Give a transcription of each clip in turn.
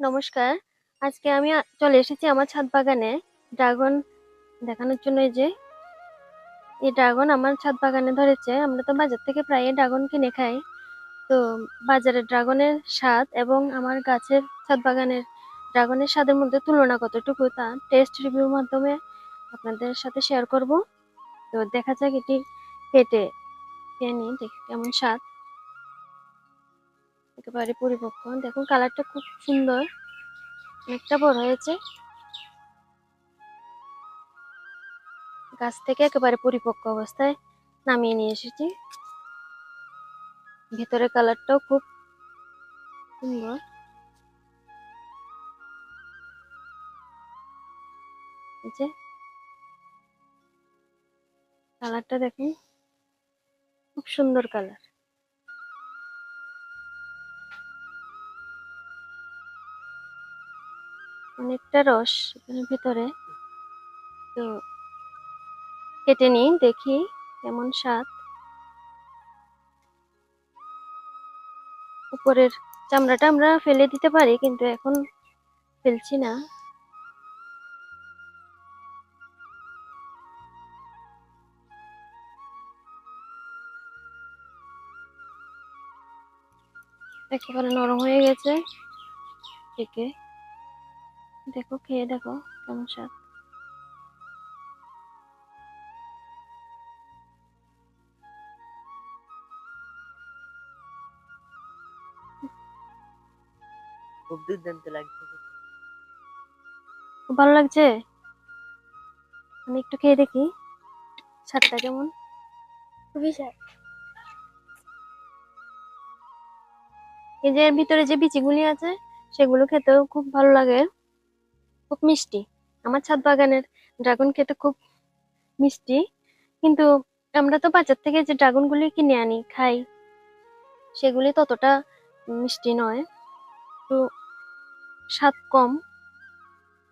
নমস্কার। আজকে আমি চলে এসেছি আমার ছাদ বাগানে। ড্রাগন দেখানোর জন্য যে, এই ড্রাগন আমার ছাদ বাগানে ধরেছে। আমরা তো বাজার থেকে প্রায় ড্রাগন কিনে খাই। তো বাজারের ড্রাগনের স্বাদ এবং আমার গাছের ছাদ বাগানের ড্রাগনের স্বাদের মধ্যে তুলনা কতটুকু, তা টেস্ট রিভিউর মাধ্যমে আপনাদের সাথে শেয়ার করব। তো দেখা যাক এটি খেয়ে নিই দেখি কেমন স্বাদ। একেবারে পরিপক্ক দেখুন, কালারটা খুব সুন্দর। অনেকটা বড় হয়েছে। গাছ থেকে একেবারে পরিপক্ক অবস্থায় নামিয়ে নিয়ে এসেছি। ভেতরে কালারটাও খুব সুন্দর। কালারটা দেখুন, খুব সুন্দর কালার। অনেকটা রস এখানে ভেতরে। তো কেটে নিই, দেখি কেমন স্বাদ। উপরের চামড়াটা আমরা ফেলে দিতে পারি, কিন্তু এখন ফেলছি না। একেবারে নরম হয়ে গেছে। থেকে দেখো খেয়ে দেখো কেমন স্বাদ। খুব দুর্দান্ত লাগছে। খুব ভালো লাগছে? আমি একটু খেয়ে দেখি স্বাদটা কেমন? খুবই স্বাদ। এই যে এর ভিতরে যে বিচিগুলি আছে সেগুলো খেতেও খুব ভালো লাগে। খুব মিষ্টি। আমার ছাদ বাগানের ড্রাগন খেতে খুব মিষ্টি। কিন্তু আমরা তো বাজার থেকে যে ড্রাগনগুলি কিনে আনি, খাই, সেগুলি ততটা মিষ্টি নয়। তো স্বাদ কম।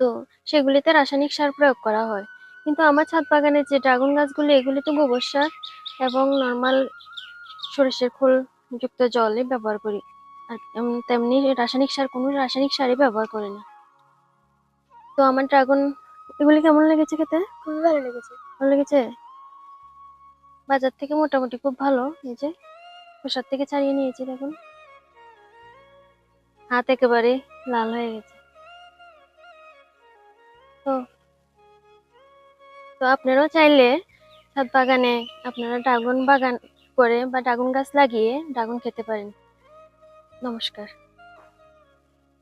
তো সেগুলিতে রাসায়নিক সার প্রয়োগ করা হয়। কিন্তু আমার ছাদ বাগানের যে ড্রাগন গাছগুলি, এগুলি তো গোবর সার এবং নর্মাল সরিষার খোল যুক্ত জলে ব্যবহার করি। আর তেমনি রাসায়নিক সার, কোনো রাসায়নিক সারই ব্যবহার করি না। তো আমার ড্রাগন এগুলি কেমন লেগেছে খেতে? খুবই ভালো লেগেছে। ভালো লেগেছে? বাজার থেকে মোটামুটি খুব ভালো এই যে। খোসার থেকে ছাড়িয়ে নিয়েছি দেখুন হাত একেবারে লাল হয়ে গেছে। তো তো আপনারাও চাইলে ছাদ বাগানে আপনারা ড্রাগন বাগান করে বা ড্রাগন গাছ লাগিয়ে ড্রাগন খেতে পারেন। নমস্কার।